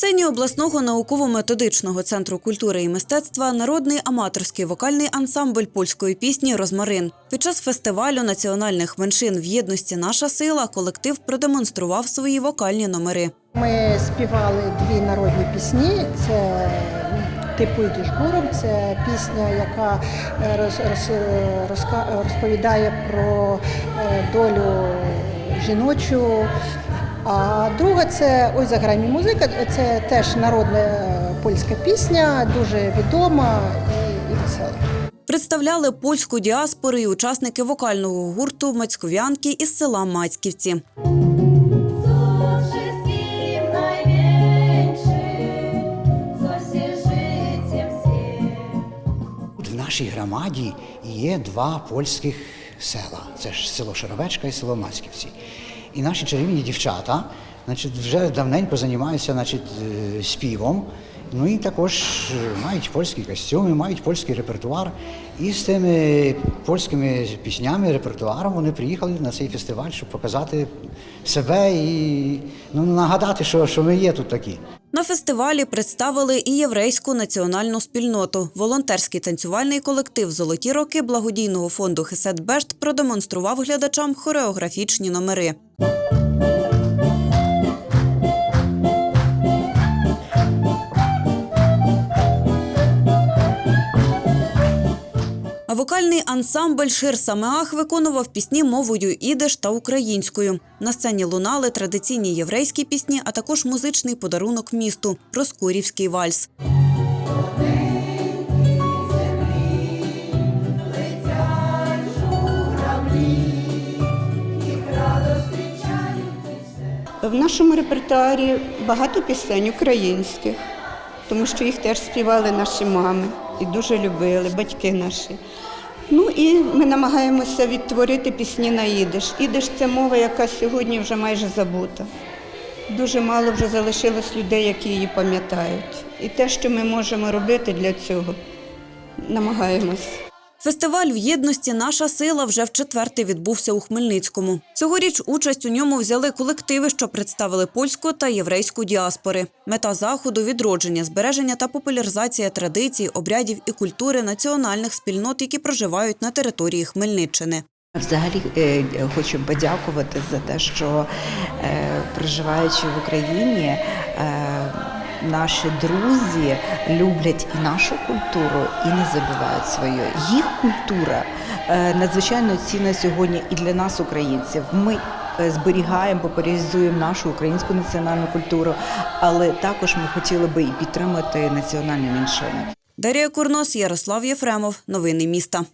сцені обласного науково-методичного центру культури і мистецтва народний аматорський вокальний ансамбль польської пісні Розмарин. Під час фестивалю національних меншин в єдності Наша сила колектив продемонстрував свої вокальні номери. Ми співали дві народні пісні. Це Типу йдеш гуром, це пісня, яка е, розповідає про е, долю жіночу. А друга це Ой заграй музика. Це теж народна е, польська пісня, дуже відома і, і весела. Представляли польську діаспору і учасники вокального гурту Мацьков'янки із села Мацьківці. В нашій громаді є два польських села. Це ж село Шаровечка і село Мацьківці. І наші чарівні дівчата значить, вже давненько займаються значить, е, співом. Ну і також е, мають польські костюми, мають польський репертуар. І з тими польськими піснями, репертуаром вони приїхали на цей фестиваль, щоб показати себе і ну, нагадати, що, що ми є тут такі. На фестивалі представили і єврейську національну спільноту. Волонтерський танцювальний колектив Золоті роки благодійного фонду Хесет Бешт продемонстрував глядачам хореографічні номери. Вокальний ансамбль Шир Самеах виконував пісні мовою ідиш та українською. На сцені лунали традиційні єврейські пісні, а також музичний подарунок місту Проскурівський вальс. В нашому репертуарі багато пісень українських, тому що їх теж співали наші мами і дуже любили, батьки наші. Ну і ми намагаємося відтворити пісні на ідиш. Ідиш це мова, яка сьогодні вже майже забута. Дуже мало вже залишилось людей, які її пам'ятають. І те, що ми можемо робити для цього, намагаємось. Фестиваль в єдності Наша сила вже в четверте відбувся у Хмельницькому. Цьогоріч участь у ньому взяли колективи, що представили польську та єврейську діаспори. Мета заходу відродження, збереження та популяризація традицій, обрядів і культури національних спільнот, які проживають на території Хмельниччини. Взагалі е, хочу подякувати за те, що е, проживаючи в Україні, е, наші друзі люблять і нашу культуру, і не забувають свою. Їх культура е, надзвичайно цінна сьогодні і для нас, українців. Ми е, зберігаємо, популяризуємо нашу українську національну культуру, але також ми хотіли би і підтримати національні меншини. Дарія Курнос, Ярослав Єфремов. Новини міста.